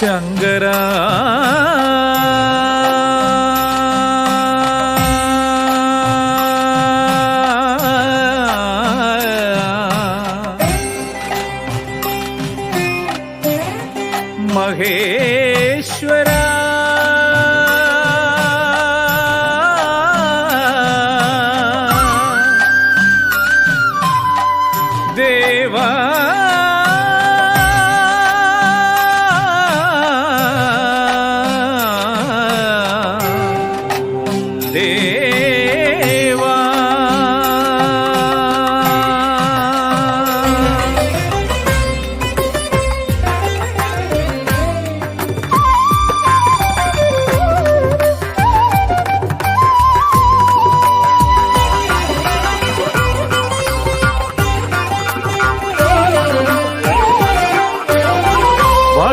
ശങ്കര.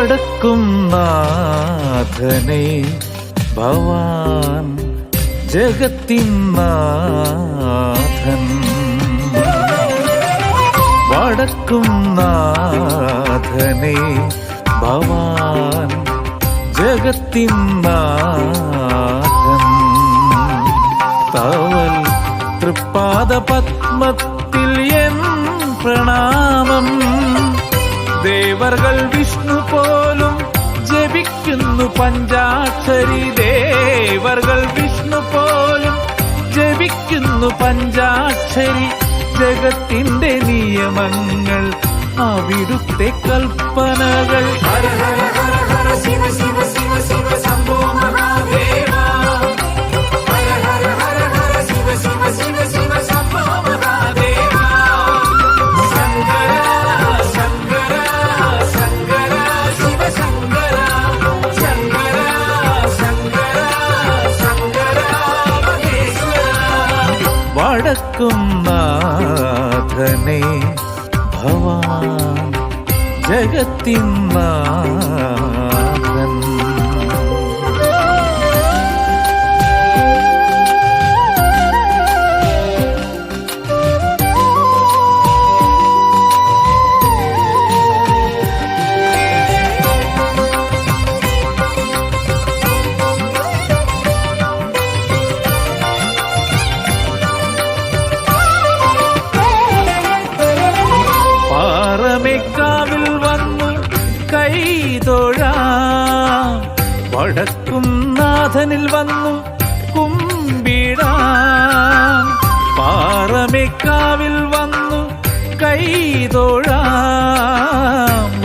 വടക്കും നാഥനെ. ഭവാൻ ജഗത്തിൻ നാഥൻ. വടക്കും നാഥനെ. ഭവാൻ ജഗത്തിൻ നാഥൻ. തവൽ തൃപ്പാദ പത്മത്തിൽ എൻ പ്രണാമം. ദേവർകൾ വിഷ്ണു പോലും ജപിക്കുന്നു പഞ്ചാക്ഷരി. ദേവർകൾ വിഷ്ണു പോലും ജപിക്കുന്നു പഞ്ചാക്ഷരി. ജഗത്തിന്റെ നിയമങ്ങൾ അവിടുത്തെ കൽപ്പനകൾ. ശിവ ശിവ ശിവ ശിവ ശംഭോ. വടക്കും നാഥനെ. ഭവാൻ ജഗത്തിൻ നാഥൻ. പാറമേക്കാവിൽ വന്നു കൈതൊഴാം വടക്കും നാഥനിൽ വന്നു കുമ്പിടാം. പാറമേക്കാവിൽ വന്നു കൈതൊഴാം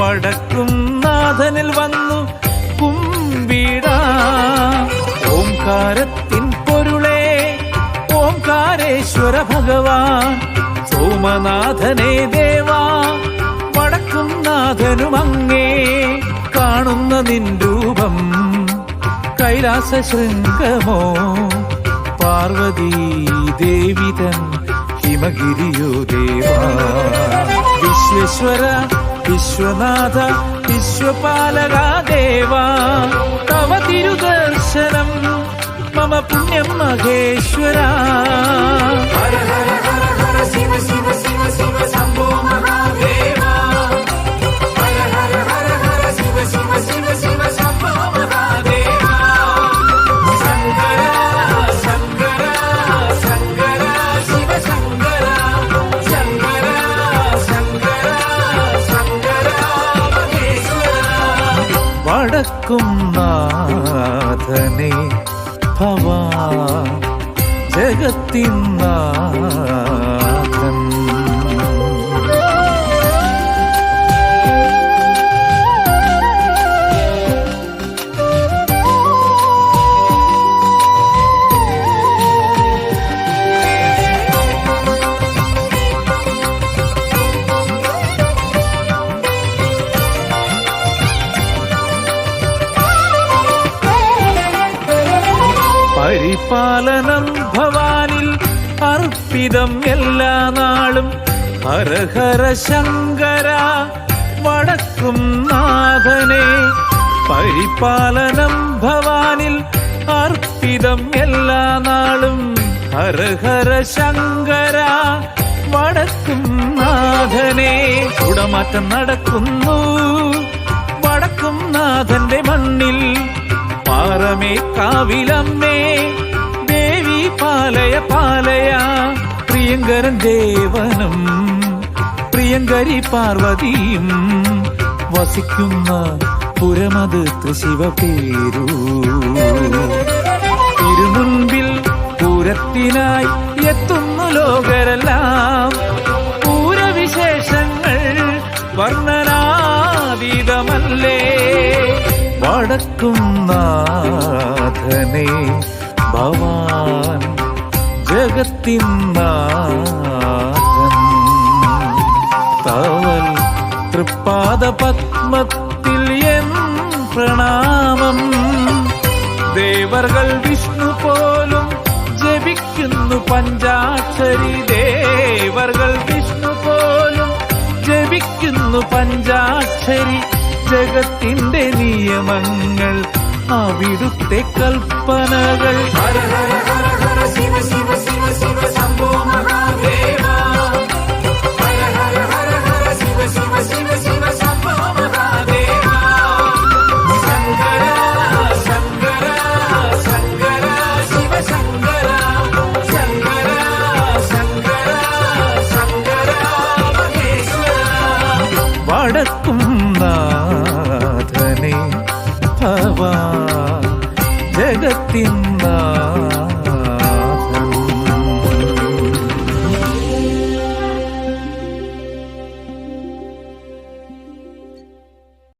വടക്കും നാഥനിൽ വന്നു കുമ്പിടാം. ഓംകാരത്തിൻ പൊരുളേ ഓംകാരേശ്വര ഭഗവാൻ സോമനാഥനേ ദേവാ. വടക്കും നാഥനും അങ്ങേ കാണുന്ന നിൻ രൂപം കൈലാസ ശൃംഗമോ പാർവതീ ദേവിതൻ ഹിമഗിരിയോ ദേവാ. വിശ്വേശ്വര വിശ്വനാഥ വിശ്വപാലക തവ തിരുദർശനം മമ പുണ്യം മഹേശ്വര. ഹര ഹര വടക്കും നാഥനെ ഭവാ ജഗത്തിൻ നാഥൻ. പരിപാലനം ഭവാനിൽ അർപ്പിതം എല്ലാ നാളും. ഹര ഹര ശങ്കര വടക്കും നാഥനെ പരിപാലനം ഭവാനിൽ അർപ്പിതം എല്ലാ നാളും. ഹര ഹര ശങ്കര വടക്കും നാഥനെ കുടമാറ്റം നടക്കുന്നു. വടക്കും നാഥന്റെ മണ്ണിൽ പാറമേ കാവിലമ്മേ പാലയ പാലയ പ്രിയങ്കരൻ ദേവനും പ്രിയങ്കരി പാർവതിയും വസിക്കുന്ന പുരമത് ശിവപേരു തിരുമുൻപിൽ പൂരത്തിനായി എത്തുന്നു ലോകരെല്ലാം. പൂരവിശേഷങ്ങൾ വർണനാതീതമല്ലേ. വടക്കുന്നാഥനെ ഭവാൻ ജഗത്തിനാഥൻ തവൽ തൃപ്പാദ പത്മത്തിൽ എൻ പ്രണാമം. ദേവർകൾ വിഷ്ണു പോലും ജപിക്കുന്നു പഞ്ചാക്ഷരി. ദേവർകൾ വിഷ്ണു പോലും ജപിക്കുന്നു പഞ്ചാക്ഷരി. ജഗത്തിന്റെ നിയമങ്ങൾ അവിടുത്തെ കൽപ്പനകൾ നാഥനെ ഭവാ ജഗത്തിൻ